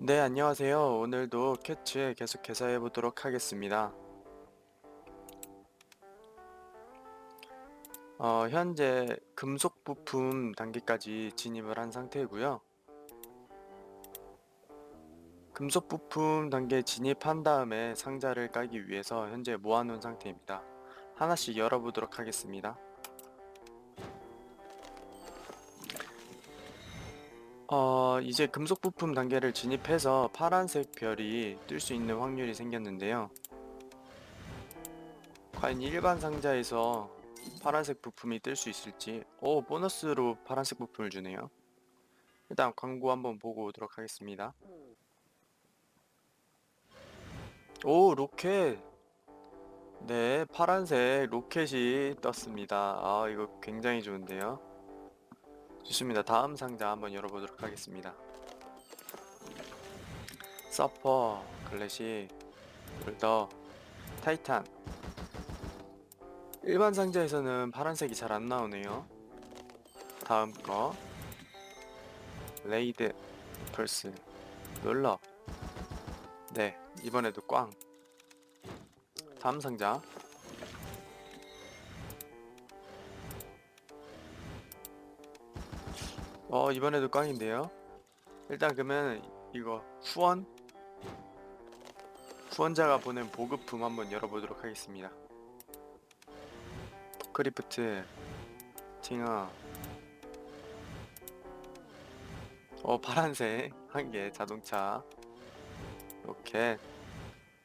네, 안녕하세요. 오늘도 캐치 계속해서 해보도록 하겠습니다. 어, 현재 금속 부품 단계까지 진입을 한 상태이고요. 금속 부품 단계 진입한 다음에 상자를 깔기 위해서 현재 모아놓은 상태입니다. 하나씩 열어보도록 하겠습니다. 어, 이제 금속 부품 단계를 진입해서 파란색 별이 뜰 수 있는 확률이 생겼는데요. 과연 일반 상자에서 파란색 부품이 뜰 수 있을지, 오, 보너스로 파란색 부품을 주네요. 일단 광고 한번 보고 오도록 하겠습니다. 오, 로켓! 네, 파란색 로켓이 떴습니다. 아, 이거 굉장히 좋은데요. 좋습니다. 다음 상자 한번 열어보도록 하겠습니다. 서퍼, 클래식, 볼더, 타이탄. 일반 상자에서는 파란색이 잘 안 나오네요. 다음 거. 레이드, 펄스, 롤러. 네, 이번에도 꽝. 다음 상자. 어 이번에도 꽝인데요? 일단 그러면 이거 후원? 후원자가 보낸 보급품 한번 열어보도록 하겠습니다. 크리프트 팅어 어 파란색 한 개 자동차. 로켓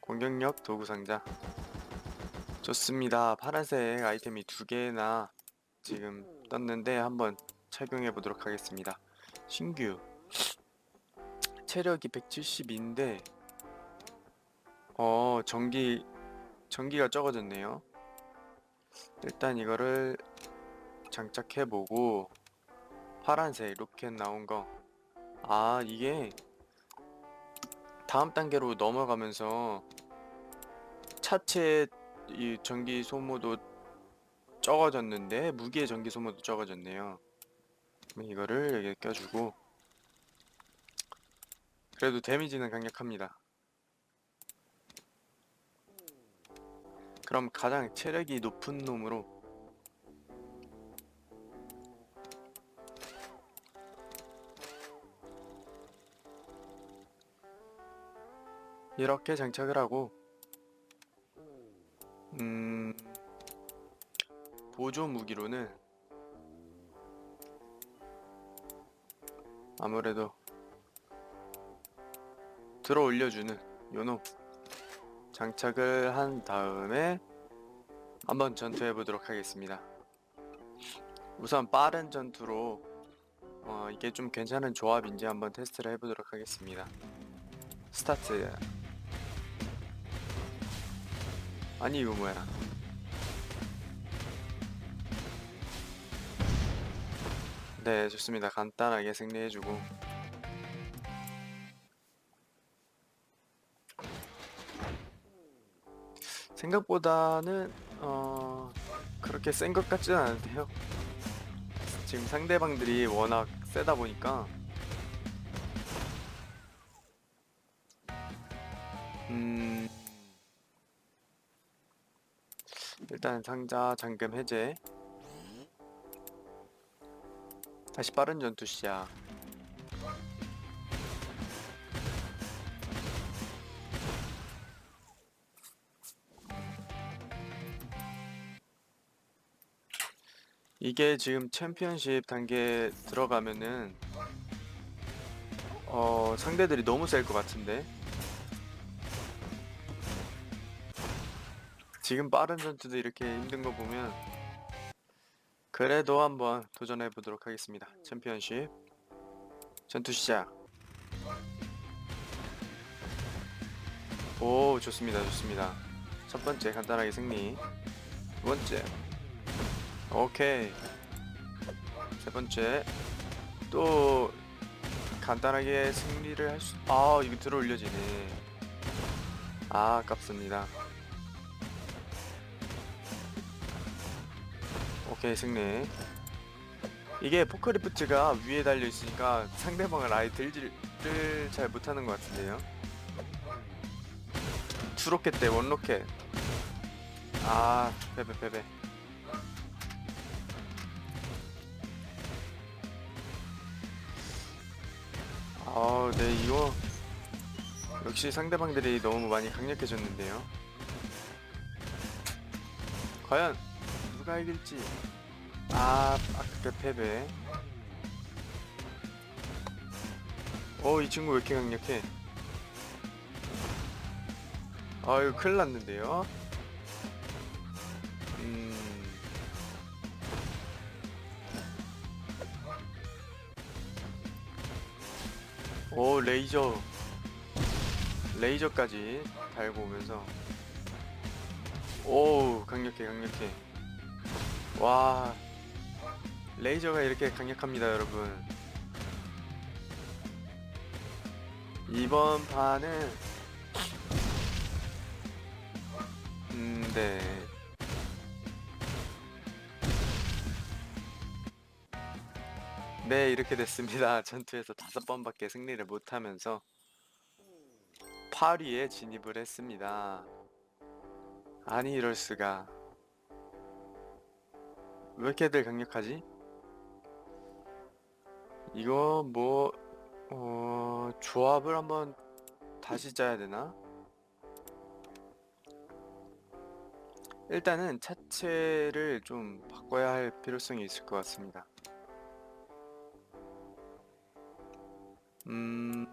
공격력 도구 상자. 좋습니다. 파란색 아이템이 두 개나 지금 떴는데 한번 착용해 보도록 하겠습니다. 신규 체력이 170인데 어 전기 전기가 적어졌네요. 일단 이거를 장착해 보고 파란색 로켓 나온 거. 아 이게 다음 단계로 넘어가면서 차체 이 전기 소모도 적어졌는데 무기의 전기 소모도 적어졌네요. 그럼 이거를 여기에 껴주고 그래도 데미지는 강력합니다. 그럼 가장 체력이 높은 놈으로 이렇게 장착을 하고 음 보조 무기로는 아무래도 들어 올려주는 요놈 장착을 한 다음에 한번 전투해 보도록 하겠습니다. 우선 빠른 전투로 어, 이게 좀 괜찮은 조합인지 한번 테스트를 해보도록 하겠습니다. 스타트. 아니 이거 뭐야? 네, 좋습니다. 간단하게 승리해주고. 생각보다는 어 그렇게 센 것 같지는 않은데요. 지금 상대방들이 워낙 세다 보니까 음 일단 상자 잠금 해제 다시 빠른 전투 시작. 이게 지금 챔피언십 단계 들어가면은 어 상대들이 너무 셀 것 같은데 지금 빠른 전투도 이렇게 힘든 거 보면 그래도 한번 도전해 보도록 하겠습니다. 챔피언십 전투 시작. 오 좋습니다, 좋습니다. 첫 번째 간단하게 승리. 두 번째. 오케이. 세 번째. 또 간단하게 승리를 할 수. 아 이거 들어 올려지네. 아 아깝습니다. 오케이 승리 이게 포크리프트가 위에 달려 있으니까 상대방을 아예 들지를 잘 못하는 것 같은데요. 투로켓 대 원로켓. 아, 패배 패배. 아, 네 이거 역시 상대방들이 너무 많이 강력해졌는데요. 과연 누가 이길지. 아, 아까 패배. 어, 이 친구 왜 이렇게 강력해? 아, 이거 큰일 났는데요? 음. 오, 레이저. 레이저까지 달고 오면서. 오, 강력해, 강력해. 와. 레이저가 이렇게 강력합니다, 여러분. 이번 판은 음, 네. 네, 이렇게 됐습니다. 전투에서 다섯 번밖에 승리를 못하면서 8위에 진입을 했습니다. 아니, 이럴 수가. 왜 이렇게들 강력하지? 이거 뭐, 어, 조합을 한번 다시 짜야 되나? 일단은 차체를 좀 바꿔야 할 필요성이 있을 것 같습니다. 음,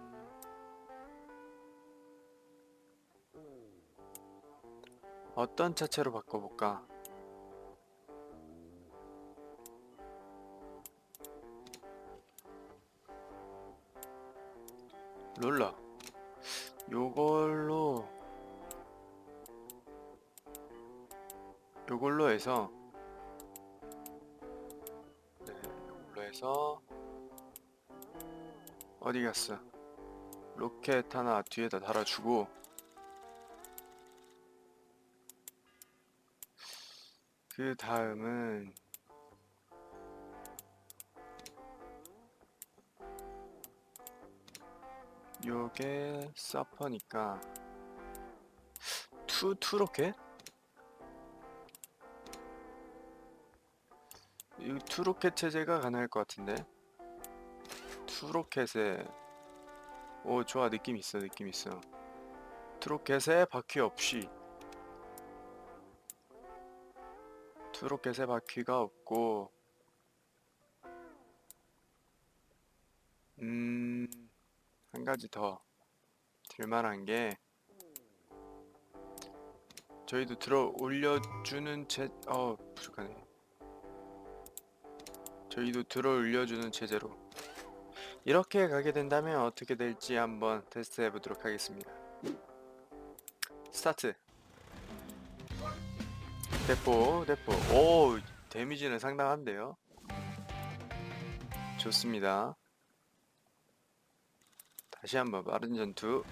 어떤 차체로 바꿔볼까? 롤러. 요걸로 요걸로 해서 네, 요걸로 해서 어디 갔어? 로켓 하나 뒤에다 달아주고 그 다음은 요게 서퍼니까 투 투로켓? 이 투로켓 체제가 가능할 것 같은데. 투로켓에 오 좋아. 느낌 있어 느낌 있어. 투로켓에 바퀴 없이. 투로켓에 바퀴가 없고. 음 한 가지 더 들만한 게 저희도 들어 올려주는 체, 어 부족하네. 저희도 들어 올려주는 체제로 이렇게 가게 된다면 어떻게 될지 한번 테스트 해 보도록 하겠습니다. 스타트. 대포, 대포. 오, 데미지는 상당한데요. 좋습니다. 다시 한번 빠른 전투.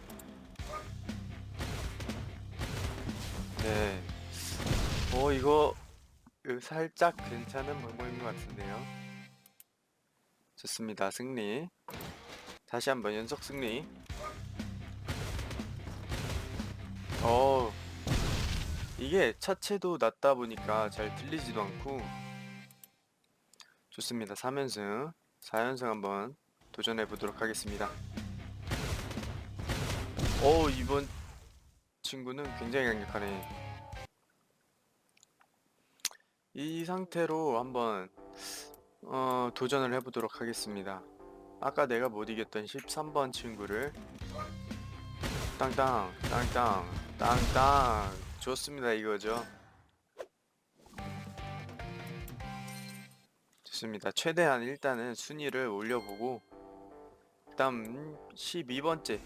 네. 오, 이거 이거 살짝 괜찮은 방법인 것 같은데요. 좋습니다. 승리. 다시 한번 연속 승리. 어, 이게 차체도 낮다 보니까 잘 들리지도 않고 좋습니다. 3연승, 4연승 한번 도전해 보도록 하겠습니다. 오, 이번 친구는 굉장히 강력하네. 이 상태로 한번 어, 도전을 해보도록 하겠습니다. 아까 내가 못 이겼던 13번 친구를 땅땅 땅땅 땅땅 좋습니다 이거죠. 좋습니다. 최대한 일단은 순위를 올려보고 다음 12번째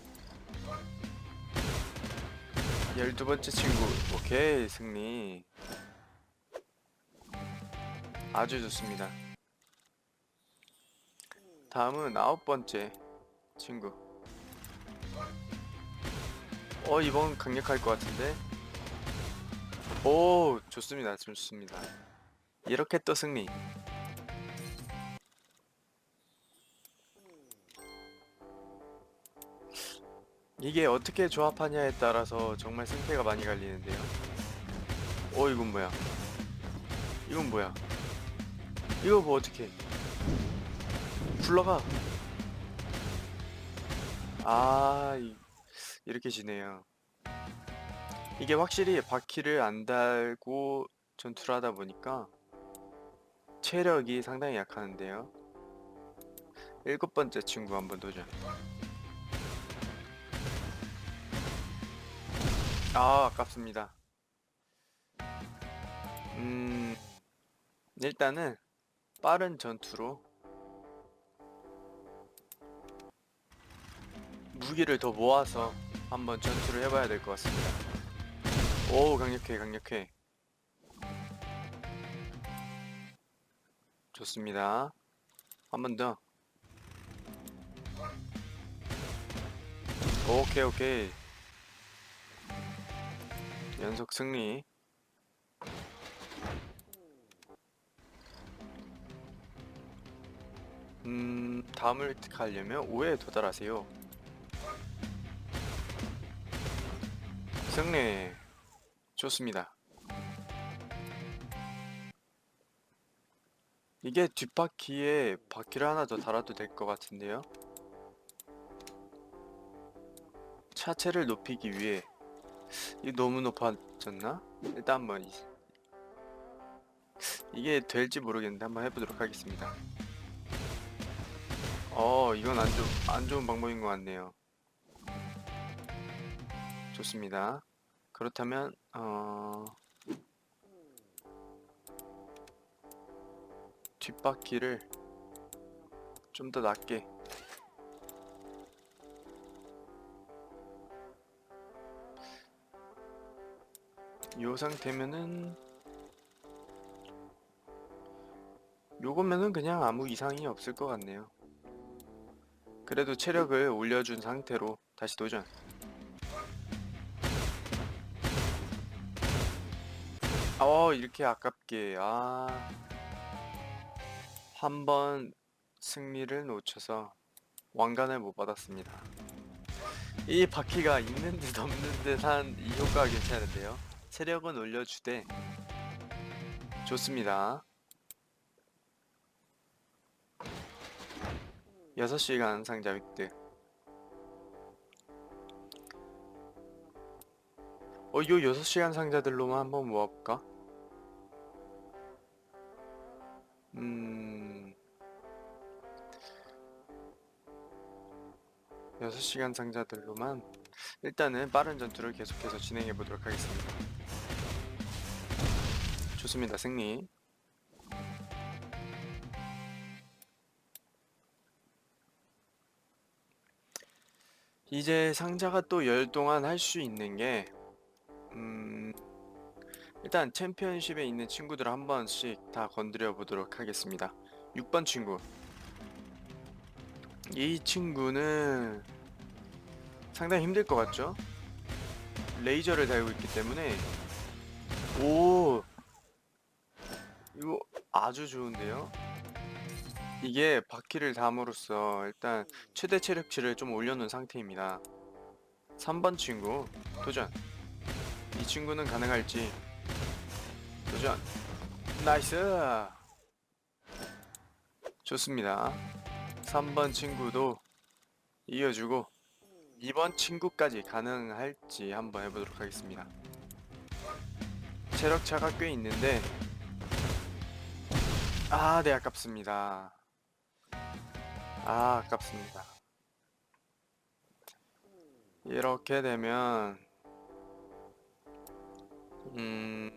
12번째 친구 오케이 승리 아주 좋습니다. 다음은 아홉 번째 친구. 어 이번 강력할 것 같은데. 오 좋습니다 좋습니다. 이렇게 또 승리. 이게 어떻게 조합하냐에 따라서 정말 승패가 많이 갈리는데요. 어 이건 뭐야? 이건 뭐야? 이거 뭐 어떻게? 굴러가. 아 이, 이렇게 지네요. 이게 확실히 바퀴를 안 달고 전투를 하다 보니까 체력이 상당히 약하는데요. 일곱 번째 친구 한번 도전. 아, 아깝습니다. 음, 일단은 빠른 전투로 무기를 더 모아서 한번 전투를 해봐야 될 것 같습니다. 오, 강력해, 강력해. 좋습니다. 한 번 더. 오케이, 오케이. 연속 승리. 음, 다음을 가려면 5회에 도달하세요. 승리. 좋습니다. 이게 뒷바퀴에 바퀴를 하나 더 달아도 될 것 같은데요. 차체를 높이기 위해 너무 높아졌나? 일단 한번 이- 이게 될지 모르겠는데 한번 해보도록 하겠습니다. 어, 이건 안, 좋, 안 좋은 방법인 것 같네요. 좋습니다. 그렇다면 어... 뒷바퀴를 좀 더 낮게 요 상태면은 요거면은 그냥 아무 이상이 없을 것 같네요. 그래도 체력을 올려준 상태로 다시 도전. 어, 이렇게 아깝게. 아. 한 번 승리를 놓쳐서 왕관을 못 받았습니다. 이 바퀴가 있는 듯 없는 듯한 이 효과가 괜찮은데요. 체력은 올려주되 좋습니다. 6시간 상자 획득. 어, 요 6시간 상자들로만 한번 모아볼까? 음... 6시간 상자들로만 일단은 빠른 전투를 계속해서 진행해 보도록 하겠습니다. 좋습니다. 승리. 이제 상자가 또 열 동안 할 수 있는 게 음... 일단 챔피언십에 있는 친구들 한 번씩 다 건드려 보도록 하겠습니다. 6번 친구. 이 친구는 상당히 힘들 것 같죠? 레이저를 달고 있기 때문에 오 아주 좋은데요? 이게 바퀴를 담으로써 일단 최대 체력치를 좀 올려놓은 상태입니다. 3번 친구 도전. 이 친구는 가능할지 도전. 나이스. 좋습니다. 3번 친구도 이어주고 2번 친구까지 가능할지 한번 해보도록 하겠습니다. 체력 차가 꽤 있는데 아, 네 아깝습니다. 아, 아깝습니다. 이렇게 되면 음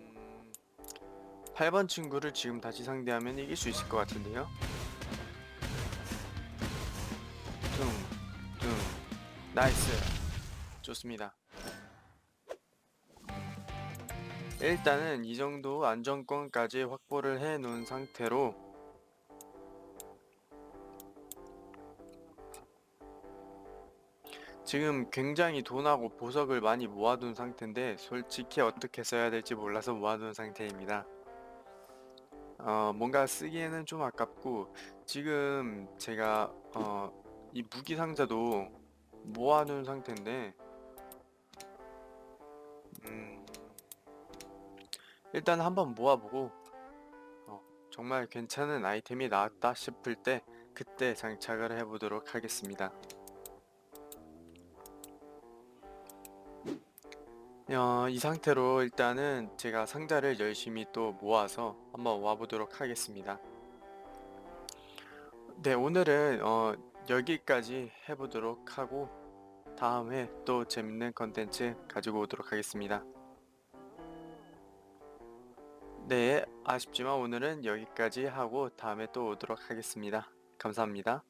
8번 친구를 지금 다시 상대하면 이길 수 있을 것 같은데요. 뚱, 뚱, 나이스. 좋습니다. 일단은 이 정도 안정권까지 확보를 해 놓은 상태로 지금 굉장히 돈하고 보석을 많이 모아둔 상태인데 솔직히 어떻게 써야 될지 몰라서 모아둔 상태입니다. 어, 뭔가 쓰기에는 좀 아깝고 지금 제가 어, 이 무기 상자도 모아놓은 상태인데 일단 한번 모아보고 어, 정말 괜찮은 아이템이 나왔다 싶을 때 그때 장착을 해보도록 하겠습니다. 어, 이 상태로 일단은 제가 상자를 열심히 또 모아서 한번 와보도록 하겠습니다. 네, 오늘은 어, 여기까지 해보도록 하고 다음에 또 재밌는 컨텐츠 가지고 오도록 하겠습니다. 네, 아쉽지만 오늘은 여기까지 하고 다음에 또 오도록 하겠습니다. 감사합니다.